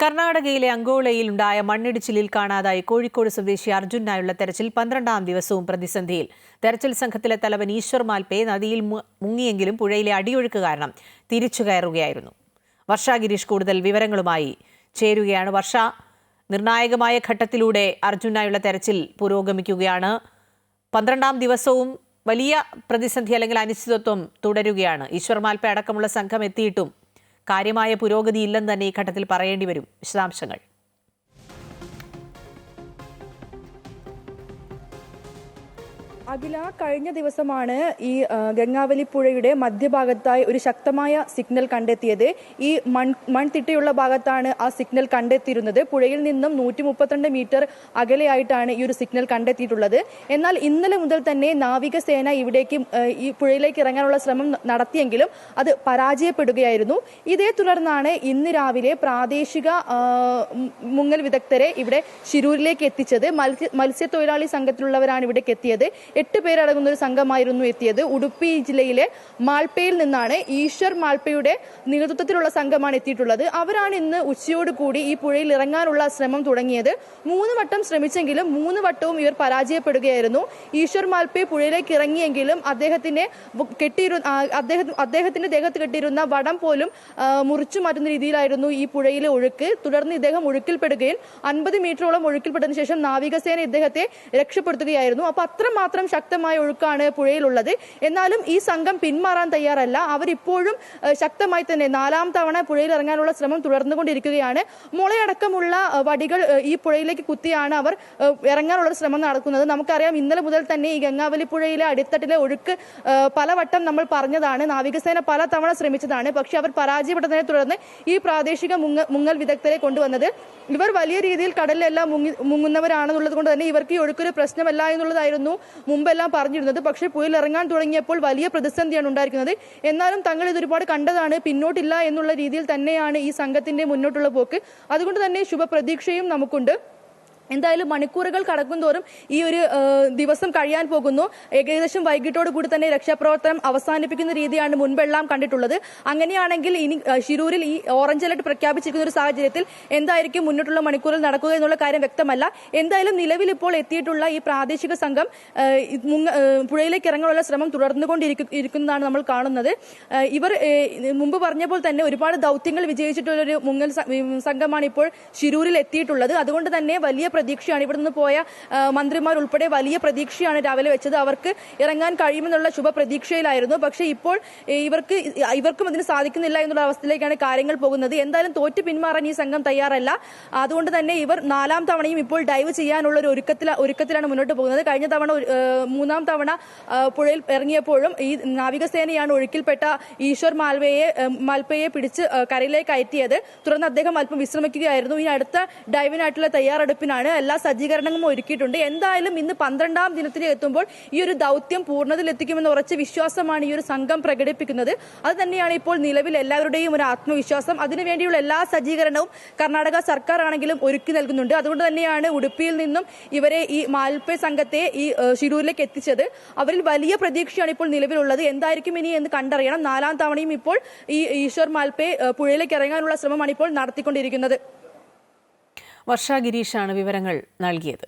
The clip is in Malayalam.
കർണാടകയിലെ അങ്കോളയിൽ ഉണ്ടായ മണ്ണിടിച്ചിലിൽ കാണാതായി കോഴിക്കോട് സ്വദേശി അർജുനായുള്ള തെരച്ചിൽ പന്ത്രണ്ടാം ദിവസവും പ്രതിസന്ധിയിൽ. തെരച്ചിൽ സംഘത്തിലെ തലവൻ ഈശ്വർ മാൽപേ നദിയിൽ മുങ്ങിയെങ്കിലും പുഴയിലെ അടിയൊഴുക്ക് കാരണം തിരിച്ചു കയറുകയായിരുന്നു. വർഷ ഗിരീഷ് കൂടുതൽ വിവരങ്ങളുമായി ചേരുകയാണ് വർഷ. നിർണായകമായ ഘട്ടത്തിലൂടെ അർജുനായുള്ള തെരച്ചിൽ പുരോഗമിക്കുകയാണ്. പന്ത്രണ്ടാം ദിവസവും വലിയ പ്രതിസന്ധി അല്ലെങ്കിൽ അനിശ്ചിതത്വം തുടരുകയാണ്. ഈശ്വർ മാൽപ്പ അടക്കമുള്ള സംഘം എത്തിയിട്ടും കാര്യമായ പുരോഗതി ഇല്ലെന്ന് തന്നെ ഈ ഘട്ടത്തിൽ പറയേണ്ടി വരും വിശദാംശങ്ങൾ. അഖില കഴിഞ്ഞ ദിവസമാണ് ഈ ഗംഗാവലി പുഴയുടെ മധ്യഭാഗത്തായി ഒരു ശക്തമായ സിഗ്നൽ കണ്ടെത്തിയത്. ഈ മൺ മൺതിട്ടയുള്ള ഭാഗത്താണ് ആ സിഗ്നൽ കണ്ടെത്തിയിരുന്നത്. പുഴയിൽ നിന്നും നൂറ്റി മുപ്പത്തിരണ്ട് മീറ്റർ അകലെയായിട്ടാണ് ഈ ഒരു സിഗ്നൽ കണ്ടെത്തിയിട്ടുള്ളത്. എന്നാൽ ഇന്നലെ മുതൽ തന്നെ നാവികസേന ഇവിടേക്ക് ഈ പുഴയിലേക്ക് ഇറങ്ങാനുള്ള ശ്രമം നടത്തിയെങ്കിലും അത് പരാജയപ്പെടുകയായിരുന്നു. ഇതേ തുടർന്നാണ് ഇന്ന് രാവിലെ പ്രാദേശിക മുങ്ങൽ വിദഗ്ധരെ ഇവിടെ ശിരൂരിലേക്ക് എത്തിച്ചത്. മത്സ്യ മത്സ്യത്തൊഴിലാളി സംഘത്തിലുള്ളവരാണ് ഇവിടേക്ക് എത്തിയത്. എട്ട് പേരടങ്ങുന്ന ഒരു സംഘമായിരുന്നു എത്തിയത്. ഉടുപ്പി ജില്ലയിലെ മാൾപ്പയിൽ നിന്നാണ് ഈശ്വർ മാൾപ്പയുടെ നേതൃത്വത്തിലുള്ള സംഘമാണ് എത്തിയിട്ടുള്ളത്. അവരാണ് ഇന്ന് ഉച്ചയോട് കൂടി ഈ പുഴയിൽ ഇറങ്ങാനുള്ള ശ്രമം തുടങ്ങിയത്. മൂന്ന് വട്ടം ശ്രമിച്ചെങ്കിലും മൂന്ന് വട്ടവും ഇവർ പരാജയപ്പെടുകയായിരുന്നു. ഈശ്വർ മാൽപ്പെ പുഴയിലേക്ക് ഇറങ്ങിയെങ്കിലും അദ്ദേഹത്തിന്റെ കെട്ടിയിരു അദ്ദേഹം അദ്ദേഹത്തിന്റെ ദേഹത്ത് കെട്ടിയിരുന്ന വടം പോലും മുറിച്ചു മാറ്റുന്ന രീതിയിലായിരുന്നു ഈ പുഴയിലെ ഒഴുക്ക്. തുടർന്ന് ഇദ്ദേഹം ഒഴുക്കിൽപ്പെടുകയും അൻപത് മീറ്ററോളം ഒഴുക്കിൽപ്പെട്ടതിനു ശേഷം നാവികസേന ഇദ്ദേഹത്തെ രക്ഷപ്പെടുത്തുകയായിരുന്നു. അപ്പൊ അത്രമാത്രം ശക്തമായ ഒഴുക്കാണ് പുഴയിലുള്ളത്. എന്നാലും ഈ സംഘം പിന്മാറാൻ തയ്യാറല്ല. അവരിപ്പോഴും ശക്തമായി തന്നെ നാലാം തവണ പുഴയിൽ ഇറങ്ങാനുള്ള ശ്രമം തുടർന്നുകൊണ്ടിരിക്കുകയാണ്. മുളയടക്കമുള്ള വടികൾ ഈ പുഴയിലേക്ക് കുത്തിയാണ് അവർ ഇറങ്ങാനുള്ള ശ്രമം നടക്കുന്നത്. നമുക്കറിയാം ഇന്നലെ മുതൽ തന്നെ ഈ ഗംഗാവലി പുഴയിലെ അടിത്തട്ടിലെ ഒഴുക്ക് പലവട്ടം നമ്മൾ പറഞ്ഞതാണ്. നാവികസേന പല തവണ ശ്രമിച്ചതാണ്. പക്ഷെ അവർ പരാജയപ്പെട്ടതിനെ തുടർന്ന് ഈ പ്രാദേശിക മുങ്ങ മുങ്ങൽ വിദഗ്ധരെ കൊണ്ടുവന്നത് ഇവർ വലിയ രീതിയിൽ കടലിലെല്ലാം മുങ്ങി മുങ്ങുന്നവരാണെന്നുള്ളത് കൊണ്ട് തന്നെ ഇവർക്ക് ഈ ഒഴുക്കൊരു പ്രശ്നമല്ല എന്നുള്ളതായിരുന്നു മുമ്പെല്ലാം പറഞ്ഞിരുന്നത്. പക്ഷേ പുഴയിൽ ഇറങ്ങാൻ തുടങ്ങിയപ്പോൾ വലിയ പ്രതിസന്ധിയാണ് ഉണ്ടായിരിക്കുന്നത്. എന്നാലും തങ്ങൾ ഇതൊരുപാട് കണ്ടതാണ്. പിന്നോട്ടില്ല എന്നുള്ള രീതിയിൽ തന്നെയാണ് ഈ സംഘത്തിന്റെ മുന്നോട്ടുള്ള പോക്ക്. അതുകൊണ്ട് തന്നെ ശുഭപ്രതീക്ഷയും നമുക്കുണ്ട്. എന്തായാലും മണിക്കൂറുകൾ കടക്കുന്തോറും ഈ ഒരു ദിവസം കഴിയാൻ പോകുന്നു. ഏകദേശം വൈകിട്ടോട് കൂടി തന്നെ രക്ഷാപ്രവർത്തനം അവസാനിപ്പിക്കുന്ന രീതിയാണ് മുൻപെല്ലാം കണ്ടിട്ടുള്ളത്. അങ്ങനെയാണെങ്കിൽ ഇനി ശിരൂരിൽ ഈ ഓറഞ്ച് അലർട്ട് പ്രഖ്യാപിച്ചിരിക്കുന്ന ഒരു സാഹചര്യത്തിൽ എന്തായിരിക്കും മുന്നോട്ടുള്ള മണിക്കൂറിൽ നടക്കുക എന്നുള്ള കാര്യം വ്യക്തമല്ല. എന്തായാലും നിലവിൽ ഇപ്പോൾ എത്തിയിട്ടുള്ള ഈ പ്രാദേശിക സംഘം പുഴയിലേക്ക് ഇറങ്ങാനുള്ള ശ്രമം തുടർന്നുകൊണ്ടിരിക്കുന്നതാണ് നമ്മൾ കാണുന്നത്. ഇവർ മുമ്പ് പറഞ്ഞപ്പോൾ തന്നെ ഒരുപാട് ദൗത്യങ്ങൾ വിജയിച്ചിട്ടുള്ള ഒരു മുങ്ങൽ സംഘമാണ് ഇപ്പോൾ ശിരൂരിൽ എത്തിയിട്ടുള്ളത്. അതുകൊണ്ട് തന്നെ വലിയ പ്രതീക്ഷയാണ്. ഇവിടെ നിന്ന് പോയ മന്ത്രിമാർ ഉൾപ്പെടെ വലിയ പ്രതീക്ഷയാണ് രാവിലെ വെച്ചത്. അവർക്ക് ഇറങ്ങാൻ കഴിയുമെന്നുള്ള ശുഭ പ്രതീക്ഷയിലായിരുന്നു പക്ഷേ ഇപ്പോൾ ഇവർക്ക് ഇവർക്കും അതിന് സാധിക്കുന്നില്ല എന്നുള്ള അവസ്ഥയിലേക്കാണ് കാര്യങ്ങൾ പോകുന്നത്. എന്തായാലും തോറ്റ് പിന്മാറാൻ ഈ സംഘം തയ്യാറല്ല. അതുകൊണ്ട് തന്നെ ഇവർ നാലാം തവണയും ഇപ്പോൾ ഡൈവ് ചെയ്യാനുള്ള ഒരു ഒരുക്കത്തിലാണ് മുന്നോട്ട് പോകുന്നത്. കഴിഞ്ഞ തവണ മൂന്നാം തവണ പുഴയിൽ ഇറങ്ങിയപ്പോഴും ഈ നാവികസേനയാണ് ഒഴുക്കിൽപ്പെട്ട ഈശ്വർ മാൽവയെ മാൽപ്പയെ പിടിച്ച് കരയിലേക്ക് അയറ്റിയത്. തുടർന്ന് അദ്ദേഹം അല്പം വിശ്രമിക്കുകയായിരുന്നു. ഇനി അടുത്ത ഡൈവിനായിട്ടുള്ള തയ്യാറെടുപ്പിനാണ് എല്ലാ സജ്ജീകരണങ്ങളും ഒരുക്കിയിട്ടുണ്ട്. എന്തായാലും ഇന്ന് പന്ത്രണ്ടാം ദിനത്തിൽ എത്തുമ്പോൾ ഈ ഒരു ദൗത്യം പൂർണതയിലെത്തിക്കുമെന്ന് ഉറച്ച വിശ്വാസമാണ് ഈ ഒരു സംഘം പ്രകടിപ്പിക്കുന്നത്. അത് തന്നെയാണ് ഇപ്പോൾ നിലവിൽ എല്ലാവരുടെയും ഒരു ആത്മവിശ്വാസം. അതിനുവേണ്ടിയുള്ള എല്ലാ സജ്ജീകരണവും കർണാടക സർക്കാർ ആണെങ്കിലും ഒരുക്കി നൽകുന്നുണ്ട്. അതുകൊണ്ട് തന്നെയാണ് ഉടുപ്പിയിൽ നിന്നും ഇവരെ ഈ മാൽപ്പെ സംഘത്തെ ഈ ഷിരൂരിലേക്ക് എത്തിച്ചത്. അവരിൽ വലിയ പ്രതീക്ഷയാണ് ഇപ്പോൾ നിലവിലുള്ളത്. എന്തായിരിക്കും ഇനി എന്ന് കണ്ടറിയണം. നാലാം തവണയും ഇപ്പോൾ ഈ ഈശ്വർ മാൽപ്പെ പുഴയിലേക്ക് ഇറങ്ങാനുള്ള ശ്രമമാണ് ഇപ്പോൾ നടത്തിക്കൊണ്ടിരിക്കുന്നത്. വർഷ ഗിരീഷാണ് വിവരങ്ങൾ നൽകിയത്.